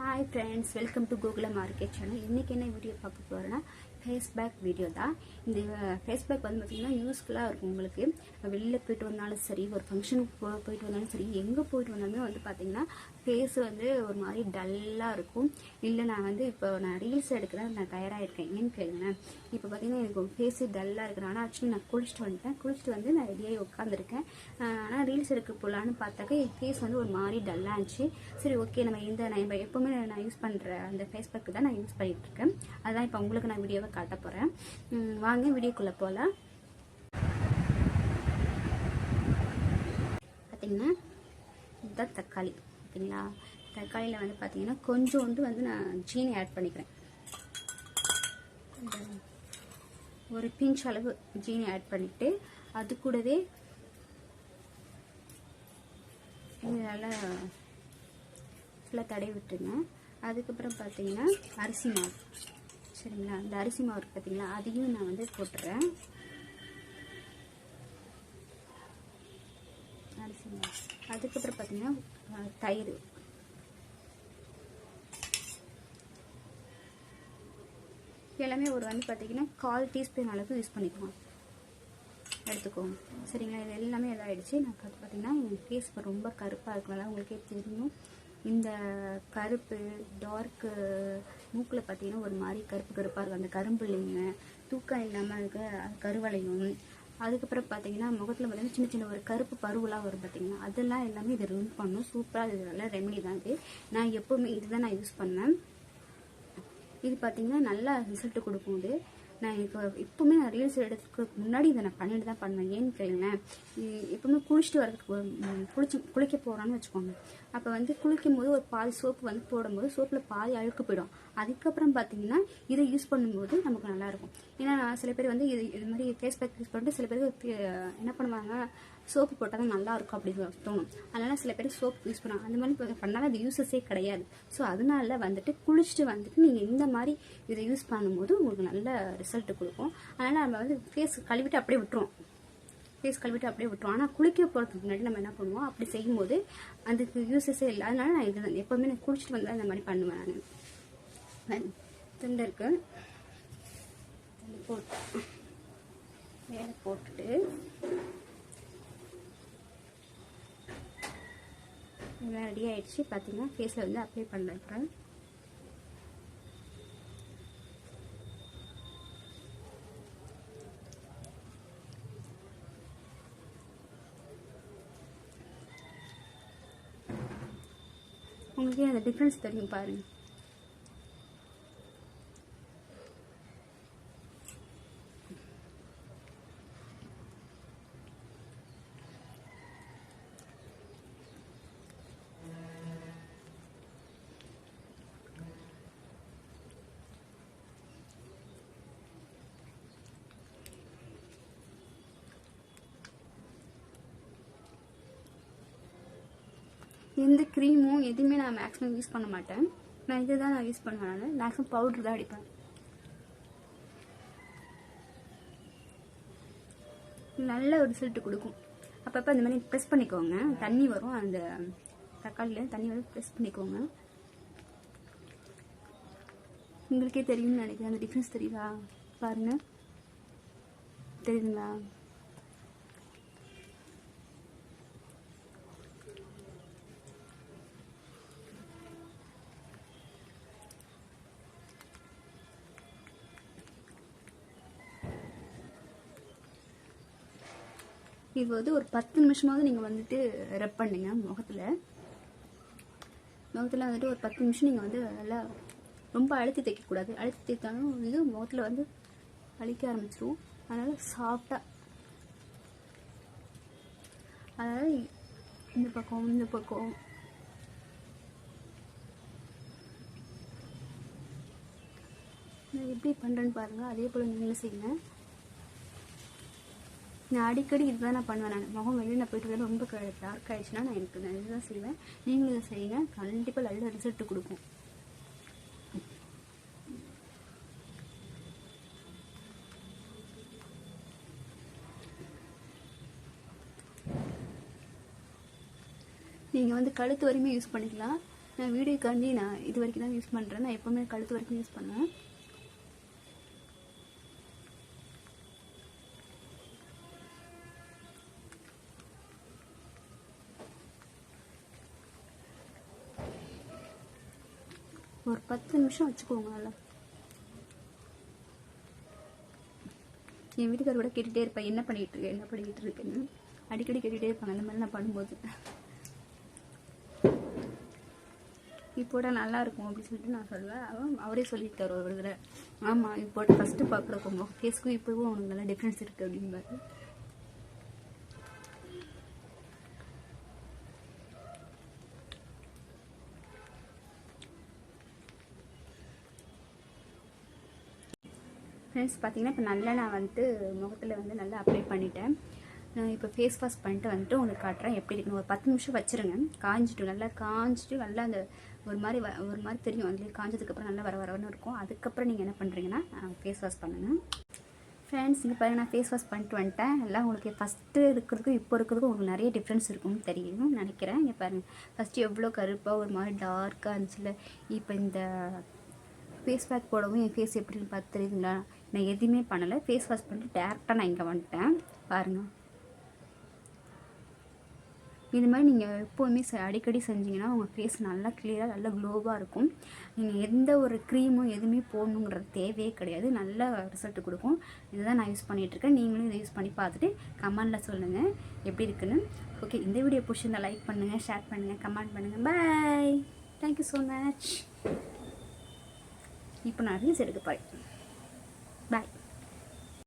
Hi friends welcome to Gokula market channel இன்றைக்கி என்ன video பார்க்க போகிறேன்னா ஃபேஸ்பேக் வீடியோ தான். இந்த ஃபேஸ்பேக் வந்து பார்த்திங்கன்னா யூஸ்ஃபுல்லாக இருக்கும் உங்களுக்கு. வெளியில் போயிட்டு வந்தாலும் சரி ஒரு ஃபங்க்ஷனுக்கு போ போயிட்டு வந்தாலும் சரி எங்கே போயிட்டு வந்தாலுமே வந்து பார்த்திங்கன்னா ஃபேஸ் வந்து ஒரு மாதிரி டல்லாக இருக்கும். இல்லை நான் வந்து இப்போ நான் ரீல்ஸ் எடுக்கிறேன் நான் தயாராகிருக்கேன் ஏன்னு கேளுங்களேன். இப்போ பார்த்தீங்கன்னா எனக்கு ஃபேஸு டல்லாக இருக்கிறேன் ஆனால் ஆக்சுவலி நான் குளிச்சுட்டு வந்துட்டேன். குளிச்சுட்டு வந்து நான் ரெடியாகி உட்காந்துருக்கேன் ஆனால் ரீல்ஸ் எடுக்க போகலான்னு பார்த்தாக்க என் ஃபேஸ் வந்து ஒரு மாதிரி டல்லாக இருந்துச்சு. சரி ஓகே நம்ம இந்த நான் இப்போ எப்போவுமே நான் யூஸ் பண்ணுற அந்த ஃபேஸ்பேக்கு தான் நான் யூஸ் பண்ணிகிட்ருக்கேன் இருக்கேன். அதான் இப்போ உங்களுக்கு நான் வீடியோவை காட்ட போகிறேன் வாங்க வீடியோக்குள்ளே போகலாம் பார்த்தீங்கன்னா இதுதான் தக்காளி. ஓகேங்களா தக்காளியில் வந்து பார்த்தீங்கன்னா கொஞ்சோண்டு வந்து நான் ஜீனி ஆட் பண்ணிக்கிறேன். ஒரு பிஞ்ச் அளவு ஜீனி ஆட் பண்ணிட்டு அது கூடவே இது நல்லா ஃபுல்லாக தடவி விட்டுருங்க. அதுக்கப்புறம் பார்த்தீங்கன்னா அரிசி மாவு. சரிங்களா? இந்த அரிசி மாவு இருக்கு பார்த்தீங்களா அதையும் நான் வந்து போட்டுறேன். அரிசி மாவு. அதுக்கப்புறம் பார்த்தீங்கன்னா தயிர். எல்லாமே ஒரு வந்து பார்த்தீங்கன்னா கால் டீஸ்பூன் அளவுக்கு யூஸ் பண்ணிக்குவோம் எடுத்துக்கோங்க. சரிங்களா? இது எல்லாமே இதாகிடுச்சு நான் பார்த்து பார்த்தீங்கன்னா என் ஃபேஸ் இப்போ ரொம்ப கருப்பாக இருக்கனால உங்களுக்கே தெரியும். இந்த கருப்பு டார்க்கு மூக்கில் பார்த்தீங்கன்னா ஒரு மாதிரி கருப்பு கருப்பாக இருக்கும். அந்த கரும்புள்ளிங்க தூக்கம் இல்லாமல் இருக்க கருவளையும். அதுக்கப்புறம் பார்த்தீங்கன்னா முகத்தில் பார்த்தீங்கன்னா சின்ன சின்ன ஒரு கருப்பு பருவெலாம் வரும் பார்த்தீங்கன்னா அதெல்லாம் எல்லாமே இதை ரிமூவ் பண்ணும். சூப்பராக இது நல்ல ரெமெடி தான் இது. நான் எப்போவுமே இதுதான் நான் யூஸ் பண்ணேன் இது பார்த்தீங்கன்னா நல்லா ரிசல்ட் கொடுக்கும் இது. நான் இப்போ எப்போவுமே நான் ரீல்ஸ் எடுக்கிறதுக்கு முன்னாடி இதை நான் பண்ணிட்டு தான் பண்ணுவேன் ஏன்னு கேளுங்களேன். எப்போவுமே எப்பவுமே குளிச்சுட்டு வரதுக்கு குளிச்சு குளிக்க போகிறான்னு வச்சுக்கோங்க. அப்போ வந்து குளிக்கும் போது ஒரு பாதி சோப்பு வந்து போடும்போது சோப்பில் பாதி அழுக்கு போயிடும். அதுக்கப்புறம் பார்த்தீங்கன்னா இதை யூஸ் பண்ணும்போது நமக்கு நல்லாயிருக்கும். ஏன்னா சில பேர் வந்து இது இது மாதிரி ஃபேஸ் பேக் யூஸ் பண்ணிட்டு சில பேர் என்ன பண்ணுவாங்க சோப்பு போட்டால் தான் நல்லாயிருக்கும் அப்படின்னு தோணும். அதனால சில பேர் சோப் யூஸ் பண்ணுவாங்க அந்த மாதிரி பண்ணால் பண்ணாலும் அது யூஸஸே கிடையாது. ஸோ அதனால வந்துட்டு குளிச்சுட்டு வந்துட்டு நீங்கள் இந்த மாதிரி இதை யூஸ் பண்ணும்போது உங்களுக்கு நல்ல ரிசல்ட் கொடுக்கும். அதனால் நம்ம வந்து ஃபேஸ் கழுவிட்டு அப்படியே விட்டுருவோம். ஃபேஸ் கழுவிட்டு அப்படியே விட்டுருவோம். ஆனால் குளிக்க போகிறதுக்கு முன்னாடி நம்ம என்ன பண்ணுவோம் அப்படி செய்யும்போது அதுக்கு யூஸஸே இல்லை. அதனால நான் இது எப்போவுமே நான் குளிச்சுட்டு வந்தால் இந்த மாதிரி பண்ணுவேன் நான். துண்டு இருக்கு துண்டு போட்டு. மேலே போட்டுட்டு. இதெல்லாம் ரெடி ஆயிடுச்சு. பார்த்தீங்கன்னா ஃபேஸில் வந்து அப்ளை பண்ணுறேன் உங்களுக்கே அந்த டிஃப்ரென்ஸ் தெரியும் பாருங்க. எந்த க்ரீமும் எதுவுமே நான் மேக்ஸிமம் யூஸ் பண்ண மாட்டேன். நான் இதை தான் நான் யூஸ் பண்ணுவேன் நான். மேக்ஸிமம் பவுடர் தான் அடிப்பேன். நல்ல ஒரு ரிசல்ட் கொடுக்கும். அப்பப்போ அந்த மாதிரி ப்ரெஸ் பண்ணிக்கோங்க. தண்ணி வரும். அந்த தக்காளியில் தண்ணி வரும். ப்ரெஸ் பண்ணிக்கோங்க. உங்களுக்கே தெரியும்னு நினைக்கிறேன். அந்த டிஃப்ரென்ஸ் தெரியுதா? பாருங்க. தெரியுதுங்களா? இது வந்து ஒரு பத்து நிமிஷமாவது நீங்கள் வந்துட்டு ரெப் பண்ணுங்க முகத்தில். முகத்தில் வந்துட்டு ஒரு பத்து நிமிஷம் நீங்கள் வந்து நல்லா ரொம்ப அழுத்தி தைக்கக்கூடாது. அழுத்தி தைத்தாலும் இது முகத்தில் வந்து அழிக்க ஆரம்பிச்சிரும். அதனால் சாஃப்டாக அதாவது இந்த பக்கம் இந்த பக்கம். நான் எப்படி பண்ணுறேன்னு பாருங்கள் அதே போல் நீங்களும் செய்யுங்க. நான் அடிக்கடி இதுதான் நான் பண்ணுவேன். நான் முகம் வெளியில் போயிட்டு வந்து ரொம்ப டார்க் ஆயிடுச்சுன்னா நான் எனக்கு நான் இதுதான் செய்வேன். நீங்களும் இதை செய்யுங்க. கண்டிப்பாக நல்ல ரிசல்ட் கொடுக்கும். நீங்கள் வந்து கழுத்து வரையுமே யூஸ் பண்ணிக்கலாம். நான் வீடியோக்காண்டி நான் இது வரைக்கும் தான் யூஸ் பண்ணுறேன் நான் எப்போவுமே கழுத்து வரைக்கும் யூஸ் பண்ணுவேன். ஒரு பத்து நிமிஷம் வச்சுக்கோங்க நல்லா என் வீட்டுக்கார் கூட கேட்டுகிட்டே இருப்பேன் என்ன பண்ணிகிட்டு இருக்கேன் என்ன பண்ணிக்கிட்டு இருக்குன்னு? அடிக்கடி கேட்டுகிட்டே இருப்பாங்க அந்த மாதிரி நான் பண்ணும்போது. இப்போட நல்லா இருக்கும் அப்படின்னு சொல்லிட்டு நான் சொல்லுவேன். அவன் அவரே சொல்லிட்டு தருவார் ஒரு தடவை. ஆமாம் இப்போட ஃபஸ்ட்டு பார்க்குறப்போ ஃபேஸ்க்கும் இப்போவும் அவனுக்கு நல்லா டிஃப்ரென்ஸ் இருக்குது அப்படிம்பாரு. ஃப்ரெண்ட்ஸ் பார்த்தீங்கன்னா இப்போ நல்லா நான் வந்துட்டு முகத்தில் வந்து நல்லா அப்ளை பண்ணிட்டேன். நான் இப்போ ஃபேஸ் வாஷ் பண்ணிட்டு வந்துட்டு உங்களுக்கு காட்டுறேன் எப்படி இருக்குன்னு. ஒரு பத்து நிமிஷம் வச்சுருங்க. காஞ்சிட்டு நல்லா காஞ்சிட்டு நல்லா அந்த ஒரு மாதிரி வ ஒரு மாதிரி தெரியும். அதுலேயே காஞ்சதுக்கப்புறம் நல்லா வர வரவன்னு இருக்கும். அதுக்கப்புறம் நீங்கள் என்ன பண்ணுறீங்கன்னா ஃபேஸ் வாஷ் பண்ணுங்கள் ஃப்ரெண்ட்ஸ் இங்கே பாருங்கள் நான் ஃபேஸ் வாஷ் பண்ணிட்டு வந்துட்டேன். எல்லாம் உங்களுக்கு ஃபஸ்ட்டு இருக்கிறதுக்கும் இப்போ இருக்கிறதுக்கும் உங்களுக்கு நிறைய டிஃப்ரென்ஸ் இருக்கும்னு தெரியும் நினைக்கிறேன். இங்கே பாருங்கள் ஃபஸ்ட்டு எவ்வளோ கருப்பாக ஒரு மாதிரி டார்க்காக இருந்துச்சுல. இப்போ இந்த ஃபேஸ் பேக் போடவும் என் ஃபேஸ் எப்படின்னு பார்த்து தெரியுதுங்களா? நான் எதுவுமே பண்ணலை. ஃபேஸ் வாஷ் பண்ணிட்டு டேரெக்டாக நான் இங்கே வந்துட்டேன். பாருங்கள் இது மாதிரி நீங்கள் எப்போவுமே செ- அடிக்கடி செஞ்சீங்கன்னா உங்கள் ஃபேஸ் நல்லா கிளியராக நல்லா க்ளோவாக இருக்கும். நீங்கள் எந்த ஒரு க்ரீமும் எதுவுமே போடணுங்கிறது தேவையே கிடையாது. நல்ல ரிசல்ட் கொடுக்கும். இதுதான் நான் யூஸ் பண்ணிகிட்ருக்கேன் நீங்களும் இதை யூஸ் பண்ணி பார்த்துட்டு கமெண்டில் சொல்லுங்கள் எப்படி இருக்குன்னு. ஓகே இந்த வீடியோ பிடிச்சிருந்தால் லைக் பண்ணுங்கள் ஷேர் பண்ணுங்கள் கமெண்ட் பண்ணுங்கள் பாய் தேங்க்யூ ஸோ மச் இப்போ நான் ரீல்ஸ் எடுக்க போகிறேன் பாய்